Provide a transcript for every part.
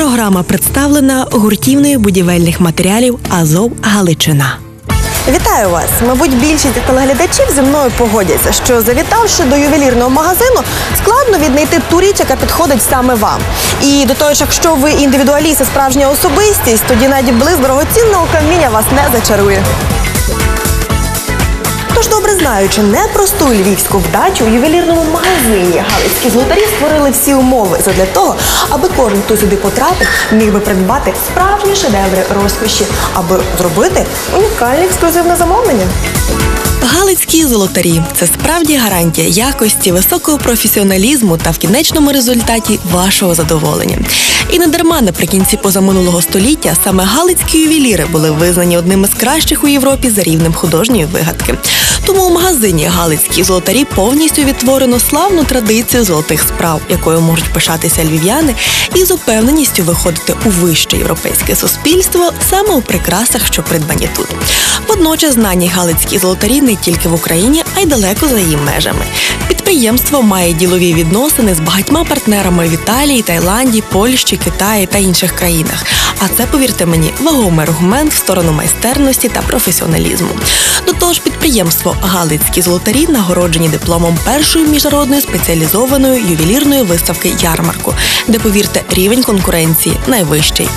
програма представлена гуртівною будівельних матеріалів Азов Галичина. Вітаю вас! Мабуть, більшість телеглядачів зі мною погодяться, що завітавши до ювелірного магазину, складно віднайти ту річ, яка підходить саме вам. І до того ж, якщо ви індивідуаліст і справжня особистість, тоді навіть близь дорогоцінного каміння вас не зачарує. Тож добре знаючи непросту львівську вдачу, у ювелірному магазині Галицькі золотарі створили всі умови задля того, аби кожен, хто сюди потрапив, міг би придбати справжні шедеври розкоші, аби зробити унікальне ексклюзивне замовлення. Галицькі золотарі це справді гарантія якості, високого професіоналізму та в кінечному результаті вашого задоволення. І не дарма наприкінці позаминулого століття саме галицькі ювеліри були визнані одними з кращих у Європі за рівнем художньої вигадки. Тому у магазині Галицькі золотарі повністю відтворено славну традицію золотих справ, якою можуть пишатися львів'яни, і з упевненістю виходити у вище європейське суспільство саме у прикрасах, що придбані тут. Водночас знані Галицькі золотарі не тільки в Україні, а й далеко за її межами. Підприємство має ділові відносини з багатьма партнерами в Італії, Таїланді, Польщі, Китаї та інших країнах. А це, повірте мені, вагомий аргумент в сторону майстерності та професіоналізму. До того ж, підприємство Галицькі золотарі нагороджені дипломом першої міжнародної спеціалізованої ювелірної виставки ярмарку, де, повірте, рівень конкуренції найвищий.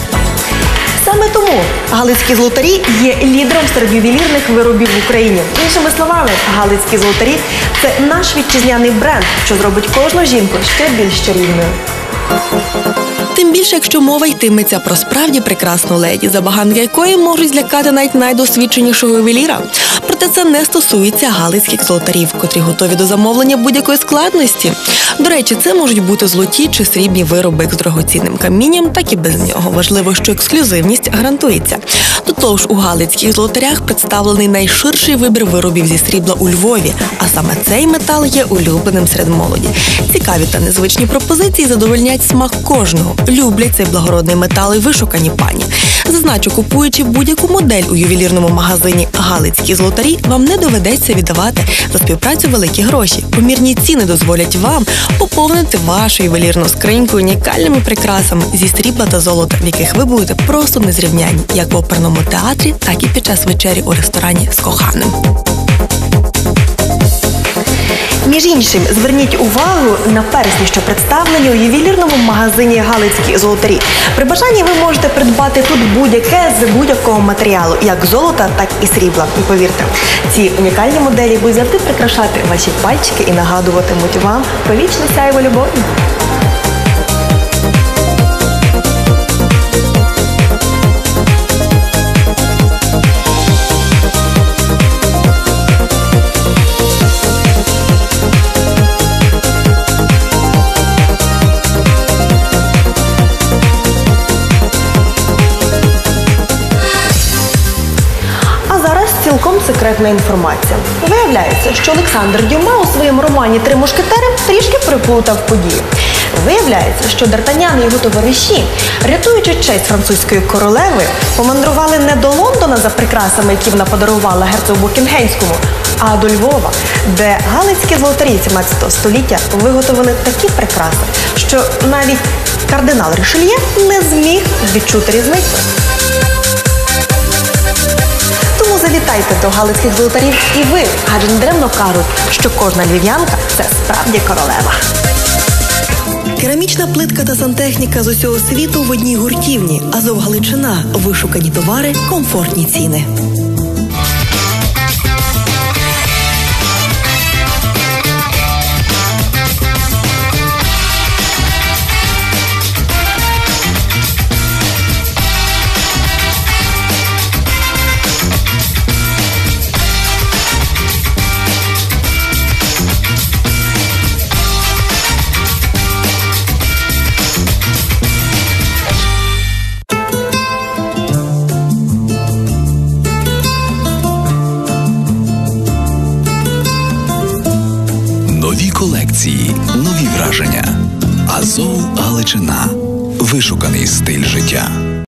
Саме тому Галицькі золотарі є лідером серед ювелірних виробів в Україні. Іншими словами, Галицькі золотарі це наш вітчизняний бренд, що зробить кожну жінку ще більш чарівною. Тим більше, якщо мова йтиметься про справді прекрасну леді, забаганки якої можуть злякати навіть найдосвідченішого ювеліра. Проте це не стосується галицьких золотарів, котрі готові до замовлення будь-якої складності. До речі, це можуть бути золоті чи срібні вироби з дорогоцінним камінням, так і без нього. Важливо, що ексклюзивність гарантується. До того ж, у галицьких золотарях представлений найширший вибір виробів зі срібла у Львові, а саме цей метал є улюбленим серед молоді. Цікаві та незвичні пропозиції задовольнять смак кожного. Люблять цей благородний метал і вишукані пані. Зазначу, купуючи будь-яку модель у ювелірному магазині Галицькі золотарі, вам не доведеться віддавати за співпрацю великі гроші. Помірні ціни дозволять вам поповнити вашу ювелірну скриньку унікальними прикрасами зі срібла та золота, в яких ви будете просто незрівняні, як в оперному театрі, так і під час вечері у ресторані з коханим. Між іншим, зверніть увагу на персні, що представлені у ювелірному магазині Галицькі золотарі. При бажанні ви можете придбати тут будь-яке з будь-якого матеріалу, як золота, так і срібла. І повірте, ці унікальні моделі будуть завжди прикрашати ваші пальчики і нагадуватимуть вам про вічне сяйво любові. Цілком секретна інформація. Виявляється, що Олександр Дюма у своєму романі Три мушкетери трішки приплутав події. Виявляється, що Д'Артанян і його товариші, рятуючи честь французької королеви, помандрували не до Лондона за прикрасами, які вона подарувала герцогу Букінгенському, а до Львова, де галицькі золотарі 17 століття виготовили такі прикраси, що навіть кардинал Ришельє не зміг відчути різницю. Завітайте до галицьких золотарів і ви, адже не кажуть, що кожна львів'янка це справді королева. Керамічна плитка та сантехніка з усього світу в одній гуртівні. Азов Галичина. Вишукані товари, комфортні ціни. Нові колекції, нові враження. Азов Галичина. Вишуканий стиль життя.